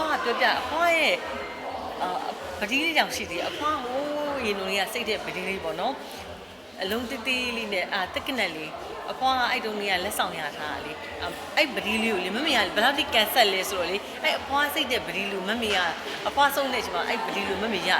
အဖွားကပြောပြအဖွားရဲ့အာပတိလေးတောင်ရှိသေးတယ်အဖွားဟိုးရေနုံလေးကစိတ်တဲ့ပတိလေးပေါ့နော်အလုံးတိတိလေးနဲ့အာတက်ကနက်လေးအဖွားကအဲ့တုန်းကလက်ဆောင်ရထားတာလေအဲ့ပတိလေးကိုလေမမေကဘယ်လောက်ထိကန်ဆက်လဲဆိုတော့လေအဲ့အဖွားစိတ်တဲ့ပတိလူမမေကအဖွားဆုံးတဲ့အချိန်မှာအဲ့ပတိလူမမေရ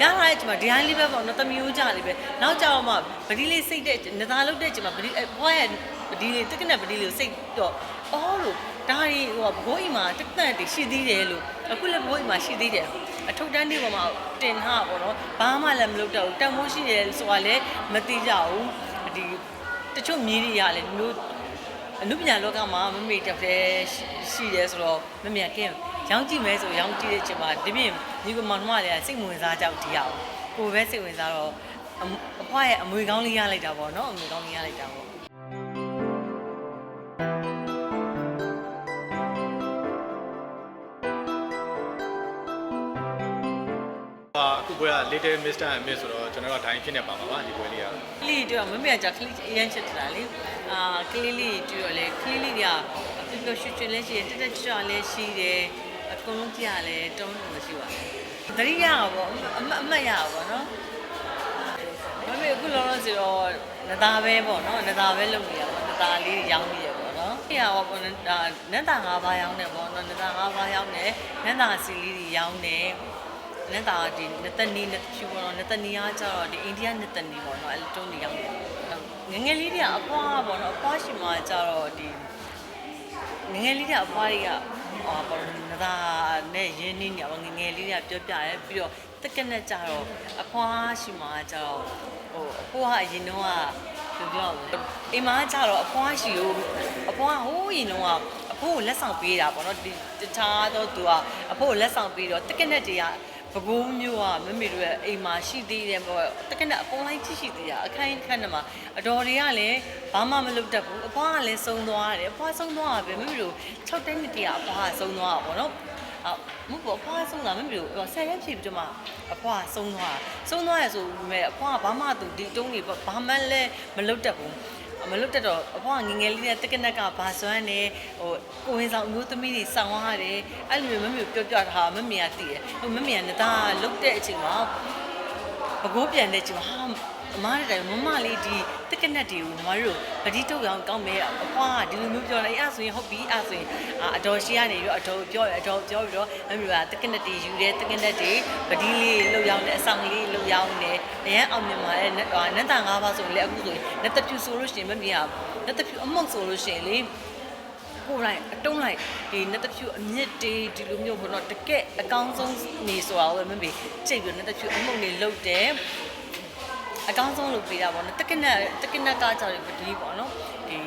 ရလာတဲ့အချိန်မှာဒီဟိုင်းလေးပဲပေါ့နော်တမျိုးကြလေးပဲနောက်ကြတော့မှပတိလေးစိတ်တဲ့နသားလုတ်တဲ့အချိန်မှာပတိအဖွားရဲ့ပတိလေးတက်ကနက်ပတိလေးကိုစိတ်တော့အော်လို့ ဒါရီဟိုဘိုးအိမ်မှာတက်တက်တည်ရှိသေးတယ်လို့အခုလည်းဘိုးအိမ်မှာရှိသေးတယ်အထုပ်တန်းတွေပေါ်မှာတင်ထားပါတော့ဘာမှလည်းမလုပ်တော့ဘူးတန်မိုးရှိတယ်ဆိုတာလည်းမသိကြဘူးဒီတချို့မြေးတွေရလဲမျိုးအနုပညာလောကမှာမမေတက်တဲ့ရှိတယ်ဆိုတော့မမေကဲရောင်းကြည့်မဲဆိုရောင်းကြည့်တဲ့အချိန်မှာဒီပြင်ဒီကမောင်နှမတွေကစိတ်ဝင်စားကြောက်ဒီရအောင်ကိုပဲစိတ်ဝင်စားတော့အဖွားရဲ့အမွေကောင်းလေးရလိုက်တာပေါ့နော်အမွေကောင်းလေးရလိုက်တာပေါ့ ပွဲက Little Mr. and Miss ဆိုတော့ကျွန်တော်တို့ဒိုင်းဖြစ်နေပါမှာပါဒီပွဲလေးကကလေးတွေတော့မမေကကြာကလေးအရင်ချစ်တာလေအာကလေးလေးတွေတော့လေကလေးလေးတွေကပျော်ပျော်ရွှင်ရွှင်လေးရှိတယ်တက်တက်ကြွကြွလေးရှိတယ်အကုန်လုံးကြည့်ရလဲတုံးလို့မရှိပါဘူးတတိယကပေါ့အမတ်အမတ်ရပါပေါ့နော်မမေအခုလောလောဆယ်တော့နသားပဲပေါ့နော်နသားပဲလုပ်နေရပါနသားလေးရောင်းနေရပေါ့နော်ပြရပါပေါ့နသား၅ပါးရောင်းနေပေါ့နော်နသား၅ပါးရောင်းနေနသားစီလေးတွေရောင်းနေ နဲ့တာဒီနတနီနဖြူပေါ့နော်နတနီကကျတော့ဒီအိန္ဒိယနတနီပေါ့နော်အဲ့လိုတုံးနေရောက်နေငယ်ငယ်လေးတွေကအဖွားပေါ့နော်အဖွားရှင်မှာကျတော့ဒီငယ်ငယ်လေးတွေကအဖွားတွေကဟောပေါ့နတာနဲ့ရင်းနှီးနေအောင်ငယ်ငယ်လေးတွေကပြောပြရဲပြီးတော့တက်ကနဲ့ကျတော့အဖွားရှင်မှာကျတော့ဟိုအဖွားကအရင်တော့ကပြောပြောအိမ်မှာကျတော့အဖွားရှိကိုအဖွားဟိုးရင်တော့ကအဖိုးကိုလက်ဆောင်ပေးတာပေါ့နော်ဒီတခြားတော့သူကအဖိုးကိုလက်ဆောင်ပေးတော့တက်ကနဲ့တွေက ပကုံးမျိုးကမမေတို့ရဲ့အိမ်မှာရှိသေးတယ်ပေါ့တကယ်နဲ့အကုန်လိုက်ကြည့်ရှိသေးတာအခန်းခန်းထဲမှာအတော်တွေကလည်းဘာမှမလုပ်တတ်ဘူးအဖွားကလည်းစုံသွားတယ်အဖွားစုံသွားတာပဲမမေတို့6တက်နှစ်တည်းအဖွားကစုံသွားတာပေါ့နော်အော်မဟုတ်ဘူးအဖွားဆုံးတာမမေတို့ဆယ်ရက်ဖြည့်ပြီးတော့မှအဖွားဆုံးသွားဆုံးသွားရဆိုမဲ့အဖွားကဘာမှသူဒီတုံးတွေဘာမှလည်းမလုပ်တတ်ဘူး မလွတ်တက်တော့အဖွားငငယ်လေးနဲ့တက်ကနက်ကဘာစွမ်းနေဟိုကိုဝင်ဆောင်အမျိုးသမီးတွေစောင်းရတယ်အဲ့လိုမျိုးမမေပြောပြတာမမေကတည်တယ်ဟိုမမေကနသားလုတ်တဲ့အချိန်မှာပကိုးပြန်တဲ့အချိန်မှာဟာ အမားတဲ့မမလေးဒီတက်ကနက်တွေကိုညီမတို့ဗတိထုတ်အောင်ကောင်းမယ်အဖွားကဒီလိုမျိုးပြောလိုက်အဲ့ဆိုရင်ဟုတ်ပြီအဲ့ဆိုရင်အတော်ရှိရနေပြီးတော့အတော်ပြောရအတော်ပြောပြီးတော့မမေကတက်ကနက်တွေယူတယ်တက်ကနက်တွေဗတိလေးလှုပ်ရောင်းတယ်အဆောင်လေးလှုပ်ရောင်းတယ်အရန်အောင်မြင်ပါတယ်နတ်တာ၅ပါးဆိုရင်လည်းအခုဆိုရင်နတ်တဖြူဆိုလို့ရှိရင်မမေကနတ်တဖြူအမုတ်ဆိုလို့ရှိရင်လေကိုယ်လိုက်အတုံးလိုက်ဒီနတ်တဖြူအမြင့်တေးဒီလိုမျိုးဘောတော့တကက်အကောင်းဆုံးနေဆိုတာဝယ်မမေချိန်ပြီးနတ်တဖြူအမုတ်နေလှုပ်တယ် အကောင်းဆုံးလုပ်ပေးတာပေါ့နော်တကက်နဲ့တကက်နဲ့ကကြောက်ရပတိပေါ့နော်ဒီ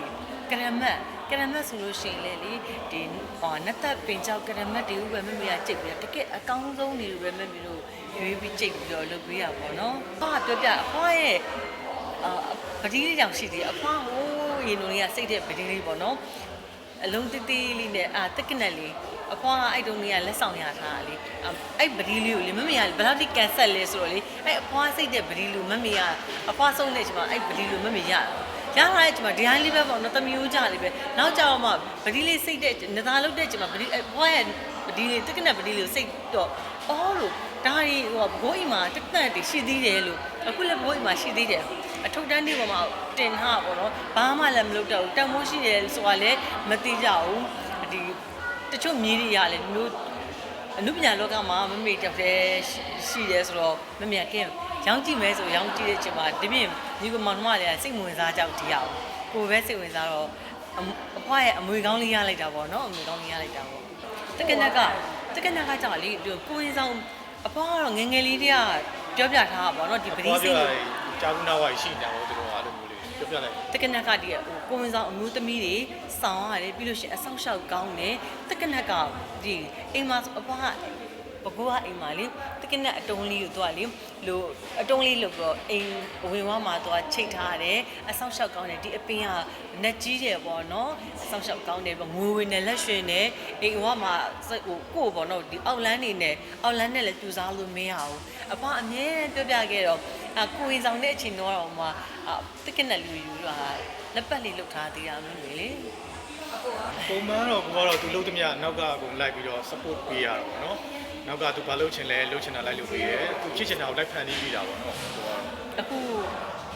ကရမတ်ကရမတ်ဆိုလို့ရှိရင်လေလေဒီဟောနတ်သက်ပင်ကြောက်ကရမတ်တွေပဲမမေကကြိတ်ပြီးတကက်အကောင်းဆုံးနေလို့ပဲမမေတို့ရွေးပြီးကြိတ်ပြီးတော့လုပ်ပေးရပါပေါ့နော်။ဟာပြောပြအဖွားရဲ့အာပတိလေးတောင်ရှိသေးတယ်အဖွားဟိုးရေနုံလေးကစိတ်တဲ့ပတိလေးပေါ့နော်။အလုံးတိတိလေးနဲ့အာတက်ကနက်လေး အဖွားကအဲ့တုန်းကလက်ဆောင်ရထားတာလေအဲ့ပတိလေးကိုလေမမေကဘယ်လောက်ထိကန်ဆက်လဲဆိုတော့လေအဲ့အဖွားစိတ်တဲ့ပတိလူမမေကအဖွားဆုံးတဲ့အချိန်မှာအဲ့ပတိလူမမေရရလာတဲ့အချိန်မှာဒီဟိုင်းလေးပဲပေါ့နော်တမျိုးကြလေးပဲနောက်ကြတော့မှပတိလေးစိတ်တဲ့နသားလုတ်တဲ့အချိန်မှာပတိအဖွားရဲ့ပတိလေးတက်ကနက်ပတိလေးကိုစိတ်တော့အော်လို့ဒါရီဟိုဘိုးအိမ်မှာတက်တက်တည်ရှိသေးတယ်လို့အခုလည်းဘိုးအိမ်မှာရှိသေးတယ်အထုပ်တန်းတွေပေါ်မှာတင်ထားပါတော့ဘာမှလည်းမလုပ်တော့ဘူးတန်မိုးရှိတယ်ဆိုတာလည်းမသိကြဘူးဒီ တချို့မြေးတွေရလဲမျိုးအနုပညာလောကမှာမမေတက်တဲ့ရှိတယ်ဆိုတော့မမေကဲရောင်းကြည့်မဲဆိုရောင်းကြည့်တဲ့အချိန်မှာဒီပြင်ဒီကမောင်နှမတွေကစိတ်ဝင်စားကြောက်ဒီရအောင်ကိုပဲစိတ်ဝင်စားတော့အဖွားရဲ့အမွေကောင်းလေးရလိုက်တာပေါ့နော်အမွေကောင်းလေးရလိုက်တာပေါ့တကနက်ကတကနက်ကကြောက်လေကိုရင်ဆောင်အဖွားကတော့ငငယ်လေးတည်းကပြောပြထားတာပေါ့နော်ဒီပရိစိတ်ကြာကူနာဝါရှိနေတာပေါ့သူတို့ကအဲ့လိုမျိုးလေး ပြောပြလိုက်တက္ကနက်ကတည်းကဟိုကိုဝင်ဆောင်အမျိုးသမီးတွေစောင်းရတယ်ပြီးလို့ရှိရင်အဆောက်အအုံကောင်းတယ်တက္ကနက်ကဒီအိမ်မှာအဖွားကဘကောကအိမ်မှာလေတက္ကနက်အတုံးလေးကိုသူကလေလို့အတုံးလေးလို့တော့အိမ်ဝင်ဝါမှာသူကချိတ်ထားတယ်အဆောက်အအုံကောင်းတယ်ဒီအပင်ကနက်ကြီးတယ်ပေါ့နော်အဆောက်အအုံကောင်းတယ်ပေါ့ငွေဝင်နဲ့လက်ရွှင်နဲ့အိမ်ဝါမှာဟိုကိုပေါ့နော်ဒီအောက်လန်းနေနဲ့အောက်လန်းနဲ့လည်းပြူစားလို့မရဘူးအဖွားအမြဲပြောပြခဲ့တော့အကိုဝင်ဆောင်တဲ့အချိန်တော့မှ တက္ကနက်လူယူလာလက်ပတ်လေးလုတ်ထားသေးတာမျိုးလေလေပုံမှန်တော့ကိုကတော့သူလုံးသမျှနောက်ကကိုလိုက်ပြီးတော့ support ပေးရတာပေါ့နော်နောက်ကသူဘာလုပ်ချင်လဲလုပ်ချင်တာလိုက်လုပ်ပေးရဲသူဖြစ်ချင်တာကိုလိုက်ဖန်တီးပြီးတာပေါ့နော်ကိုကတော့အခု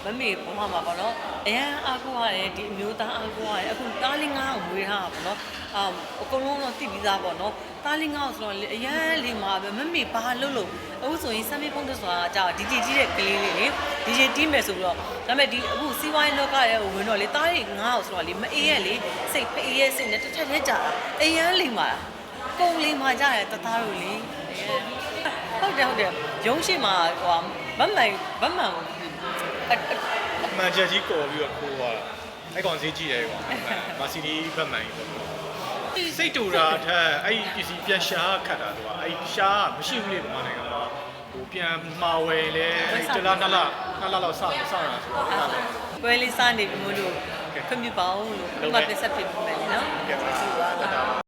မမေဘဝမှာပေါ့နော်အရန်အားကိုးရတယ်ဒီအမျိုးသားအားကိုးရတယ်အခုတားလေးငါးကိုမွေးထားတာပေါ့နော် အာအကုန်လုံးတော့တိပြီးသားပေါ့နော်တားလေးငါးကိုဆိုတော့လေအရန်လေးမှာပဲမမေဘာလုပ်လို့အခုဆိုရင်စမ်းမေဖုန်းတဆိုတာကြာဒီဂျီကြီးတဲ့ကလေးလေးလေဒီဂျီတီးမယ်ဆိုပြီးတော့ဒါပေမဲ့ဒီအခုစီးပွားရေးလောကရဲ့ဝင်တော့လေတားလေးငါးကိုဆိုတော့လေမအေးရဲ့လေစိတ်ဖေးရဲ့စိတ်နဲ့တစ်ထက်နဲ့ကြာတာအရန်လေးမှာကုံလေးမှာကြာတယ်တသားတို့လေဟုတ်တယ်ဟုတ်တယ်ရုံးရှိမှာဟိုဗတ်မှန်ဗတ်မှန်ကိုအမှန်ချက်ကြီးကော်ပြီးတော့ခိုးသွားတာအဲ့ကောင်ဈေးကြည့်တယ်ကွာမာစီဒီဘက်မှန်ကြီးပေါ့ စိတ်တူတာအထက်အဲ့ဒီပစ္စည်းပြန်ရှာခတ်တာသူကအဲ့ဒီရှားမရှိဘူးလေဗမာနိုင်ငံမှာဟိုပြန်မှာဝယ်လဲအဲ့တလားနှစ်လားနှစ်လားလောက်စစတာဆိုတော့အဲ့ဒါပဲပွဲလေးစားနေပြီမို့လို့ခွင့်ပြုပါအောင်လို့ဒီမှာပြဆက်ဖြစ်ပြီမယ်နော်ကဲပါတတာ